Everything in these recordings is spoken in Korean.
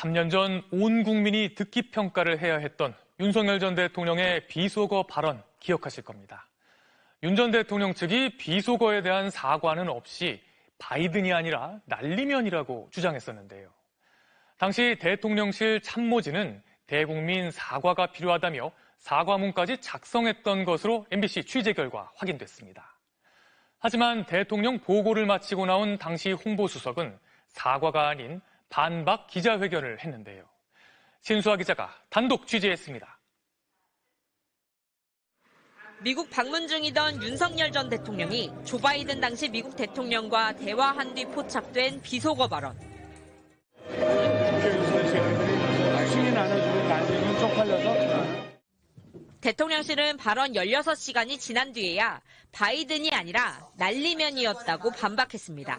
3년 전 온 국민이 듣기 평가를 해야 했던 윤석열 전 대통령의 비속어 발언 기억하실 겁니다. 윤 전 대통령 측이 비속어에 대한 사과는 없이 바이든이 아니라 날리면이라고 주장했었는데요. 당시 대통령실 참모진은 대국민 사과가 필요하다며 사과문까지 작성했던 것으로 MBC 취재 결과 확인됐습니다. 하지만 대통령 보고를 마치고 나온 당시 홍보수석은 사과가 아닌 반박 기자회견을 했는데요. 신수아 기자가 단독 취재했습니다. 미국 방문 중이던 윤석열 전 대통령이 조 바이든 당시 미국 대통령과 대화한 뒤 포착된 비속어 발언. 대통령실은 발언 16시간이 지난 뒤에야 바이든이 아니라 날리면이었다고 반박했습니다.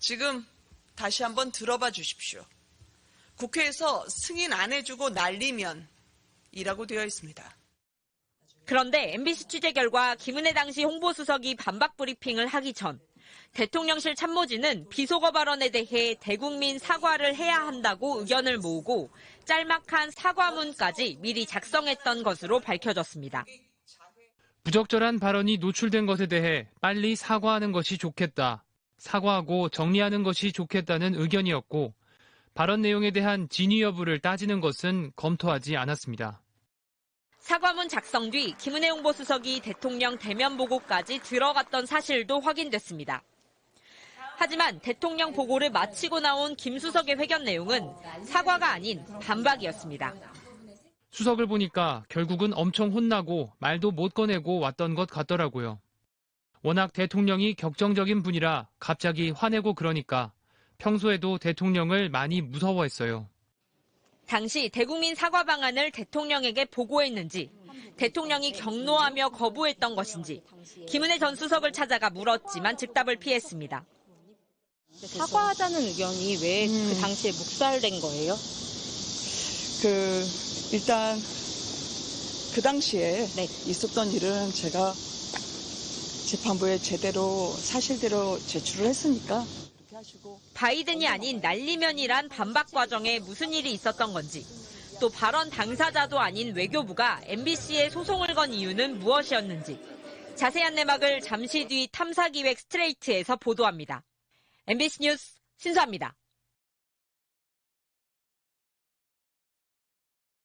지금 다시 한번 들어봐 주십시오. 국회에서 승인 안 해주고 날리면 이라고 되어 있습니다. 그런데 MBC 취재 결과 김은혜 당시 홍보수석이 반박 브리핑을 하기 전 대통령실 참모진은 비속어 발언에 대해 대국민 사과를 해야 한다고 의견을 모으고 짤막한 사과문까지 미리 작성했던 것으로 밝혀졌습니다. 부적절한 발언이 노출된 것에 대해 빨리 사과하는 것이 좋겠다. 사과하고 정리하는 것이 좋겠다는 의견이었고, 발언 내용에 대한 진위 여부를 따지는 것은 검토하지 않았습니다. 사과문 작성 뒤 김은혜 홍보수석이 대통령 대면 보고까지 들어갔던 사실도 확인됐습니다. 하지만 대통령 보고를 마치고 나온 김 수석의 회견 내용은 사과가 아닌 반박이었습니다. 수석을 보니까 결국은 엄청 혼나고 말도 못 꺼내고 왔던 것 같더라고요. 워낙 대통령이 격정적인 분이라 갑자기 화내고 그러니까 평소에도 대통령을 많이 무서워했어요. 당시 대국민 사과 방안을 대통령에게 보고했는지 대통령이 경로하며 거부했던 것인지 김은혜 전 수석을 찾아가 물었지만 즉답을 피했습니다. 사과하자는 의견이 왜그 당시에 묵살된 거예요? 그 일단 그 당시에 네. 있었던 일은 제가 재판부에 제대로 사실대로 제출을 했으니까 바이든이 아닌 날리면이란 반박 과정에 무슨 일이 있었던 건지 또 발언 당사자도 아닌 외교부가 MBC에 소송을 건 이유는 무엇이었는지 자세한 내막을 잠시 뒤 탐사기획 스트레이트에서 보도합니다. MBC 뉴스 신수합니다.